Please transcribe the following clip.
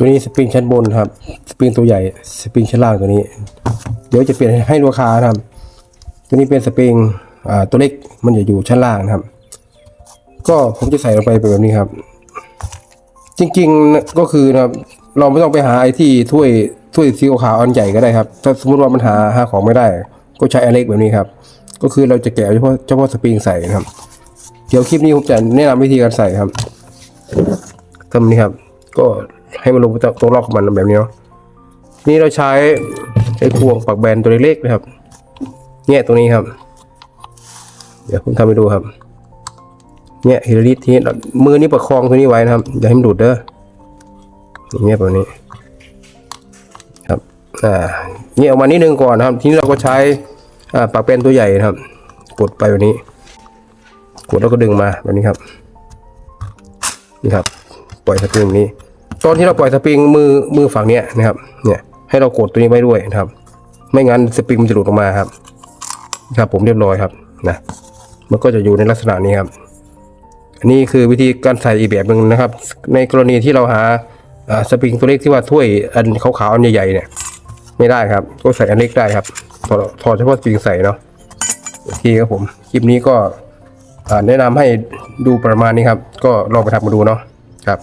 ตัวนี้สปริงชั้นบนครับสปริงตัวใหญ่สปริงชั้นล่างตัวนี้ เดี๋ยวจะเปลี่ยนให้ลูกค้านะครับ ตัวนี้เป็นสปริงตัวเล็กมันจะอยู่ชั้นล่างนะครับ ก็ผมจะใส่ลงไปแบบนี้ครับ จริงๆก็คือนะครับเราไม่ต้องไปหาไอ้ที่ถ้วยถ้วยสีขาวอันใหญ่ก็ได้ครับ ถ้าสมมติว่ามันหาหาของไม่ได้ ก็ใช้อันเล็กแบบนี้ครับ ก็คือเราจะแกะเฉพาะเฉพาะสปริงใส่นะครับ เดี๋ยวคลิปนี้ผมจะแนะนำวิธีการใส่ครับทำนี้ครับ ก็ ให้มันลงไปตรงรอบของมันแบบนี้เนาะนี่เราใช้ไอ้ควงปักแบนตัวเล็กๆนะครับแง่ตรงนี้ครับ เดี๋ยวผมทำให้ดูครับเนี่ยฮิลลิทีมือนี้ประคองตัวนี้ไว้นะครับอย่าให้มันหลุดเด้ออย่างเงี้ยแบบนี้ครับอ่าเงี้ยออกมานิดนึงก่อนนะครับ ทีนี้เราก็ใช้อ่าปากเป็นตัวใหญ่นะครับ กดไปแบบนี้ กดแล้วก็ดึงมาแบบนี้ครับนี่ครับ ปล่อยสปริงนี้ ตอนที่เราปล่อยสปริงมือมือฝั่งเนี้ยนะครับเนี่ยให้เรากดตัวนี้ไว้ด้วยนะครับ ไม่งั้นสปริงมันจะหลุดออกมาครับครับผมเรียบร้อยครับนะมันก็จะอยู่ในลักษณะนี้ครับอันนี้คือวิธีการใส่อีกแบบหนึ่งนะครับ ในกรณีที่เราหาสปริงตัวเล็กที่ว่าถ้วยอันขาวๆอันใหญ่ๆเนี่ย ไม่ได้ครับ ก็ใส่อันเล็กได้ครับถอดถอดเฉพาะสปริงใส่เนาะโอเคครับผมคลิปนี้ก็แนะนำให้ดูประมาณนี้ครับ ก็ลองไปทำมาดูเนาะครับ